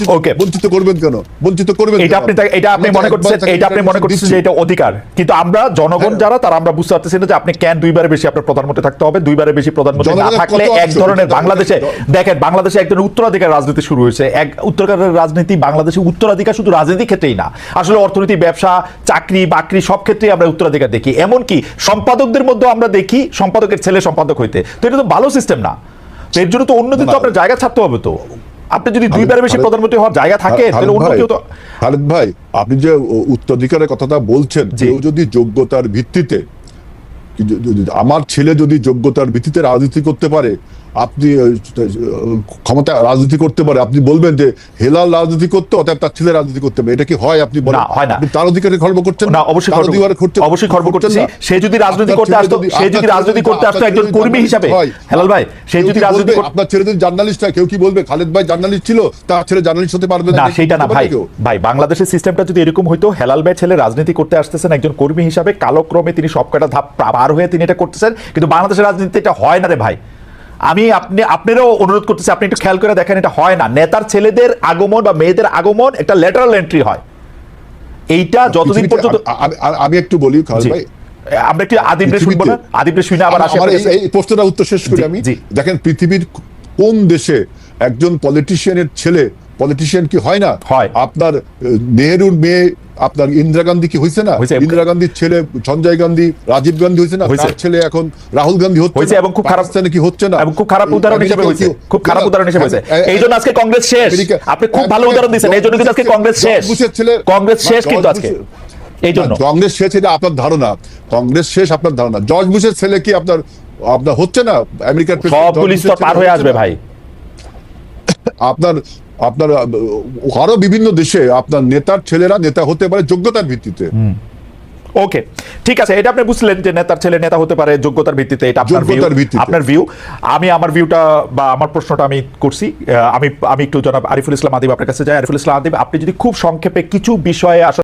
ওকে বঞ্চিত করবেন কেন? বঞ্চিত করবেন এটা আপনি এটা আপনি মনে করছেন এটা আপনি মনে করছেন যে এটা অধিকার। কিন্তু আমরা জনগণ হ্যাঁ। যারা তারা আমরা বুঝতে পারতেছি না যে আপনি কেন দুইবারের বেশি আপনার প্রধানমন্ত্রী থাকতে হবে দুইবারের বেশি প্রধানমন্ত্রী না থাকলে এক ধরনের বাংলাদেশে দেখেন বাংলাদেশে এক ধরনের উত্তরাধিকার রাজনীতি শুরু হয়েছে। এক উত্তরাধিকার রাজনীতি বাংলাদেশে উত্তরাধিকার শুধু রাজনীতি ক্ষেত্রেই না। আসলে অর্থনীতি ব্যবসা চাকরি বাকরি সব ক্ষেত্রেই আমরা উত্তরাধিকার দেখি। এমনকি সম্পাদকদের মধ্যে আমরা দেখি সম্পাদকের ছেলে সম্পাদক হইতে। তো এটা তো ভালো সিস্টেম না। এর জন্য তো অন্যদিন তো আপনার জায়গা ছাড়তে হবে তো। আপনি যদি দুইবার বেশি প্রধানমন্ত্রী হওয়ার জায়গা থাকে তাহলে অন্য ভাই, কেউ তো খালেদ ভাই আপনি যে উত্তরাধিকারের কথাটা বলছেন। কেউ যদি যোগ্যতার ভিত্তিতে আমার ছেলে যদি যোগ্যতার ভিত্তিতে রাজনীতি করতে পারে আপনি ক্ষমতা রাজনীতি করতে পারে আপনি বলবেন যে হেলাল রাজনীতি করতে অতএব তার ছেলে রাজনীতি করতে হবে এটা কি হয় আপনি বলেন? হয় না। তার অধিকারে খর্ব করছেন? না অবশ্যই খর্ব- করছেন- অবশ্যই খর্ব করছেন সে যদি রাজনীতি করতে আসতো সে যদি রাজনীতি করতে আসতো একজন কর্মী হিসাবে। হেলাল ভাই সে যদি রাজনীতি করতে আপনার ছেলে যদি জার্নালিস্ট হয় কেউ কি বলবে? খালেদ ভাই জার্নালিস্ট ছিল তার ছেলে জার্নালিস্ট হতে পারবে না। সেটা না ভাই? ভাই বাংলাদেশের সিস্টেমটা যদি এরকম হইতো হেলাল ভাই ছেলে রাজনীতি করতে আসতেছেন একজন কর্মী হিসাবে কালক্রমে তিনি সবকটা ধাপ পার হয়ে তিনি এটা করতেছেন কিন্তু বাংলাদেশের রাজনীতিতে এটা হয় না রে ভাই। আমি আপনি আপনারও অনুরোধ করতেছি আপনি একটু খেয়াল করে দেখেন এটা হয় না। নেতার ছেলেদের আগমন বা মেয়েদের আগমন একটা লেটারাল এন্ট্রি হয়। এইটা যতদিন পর্যন্ত আমি একটু বলি খালেদ। ভাই। আমরা একটু আদিবরে শুনব না? আদিবরে শুনে আবার এই প্রশ্নটা উত্তর শেষ করি আমি। দেখেন পৃথিবীর কোন দেশে একজন পলিটিশিয়ানের ছেলে পলিটিশিয়ান কি হয় না? হয়। আপনার নেহেরুর মেয়ে আপনার ইন্দিরা গান্ধী কি হয়েছে না? ইন্দিরা গান্ধীর ছেলে সঞ্জয় গান্ধী রাজীব গান্ধী হয়েছে না? তার ছেলে এখন রাহুল গান্ধী হচ্ছে এবং খুব খারাপ পাকিস্তানে কি হচ্ছে না? এবং খুব খারাপ উদাহরণ হিসেবে হয়েছে খুব খারাপ উদাহরণ হিসেবে হয়েছে এই জন্য আজকে কংগ্রেস শেষ। আপনি খুব ভালো উদাহরণ দিচ্ছেন এই জন্য কিন্তু আজকে কংগ্রেস শেষ। কংগ্রেস শেষ কিন্তু আজকে। এই জন্য। কংগ্রেস শেষ এটা আপনার ধারণা। কংগ্রেস শেষ আপনার ধারণা। জর্জ বুশের ছেলে কি আপনার আপনার হচ্ছে না? আমেরিকার সবগুলি বুশের স্তর পার হয়ে আসবে ভাই। আপনার আপনার আরও বিভিন্ন দেশে আপনার নেতার ছেলেরা নেতা হতে পারে যোগ্যতার ভিত্তিতে। ওকে ঠিক আছে এটা আপনি বুঝলেন যে নেতার ছেলে নেতা হতে পারে যোগ্যতার ভিত্তিতে এটা আপনার ভিউ আপনার ভিউ আমি আমার ভিউটা বা আমার প্রশ্নটা আমি করছি আমি আমি একটু জনাব আরিফুল ইসলাম আদিব আপনার কাছে যাই। আরিফুল ইসলাম আদিব আপনি যদি খুব সংক্ষেপে কিছু বিষয়ে আসলে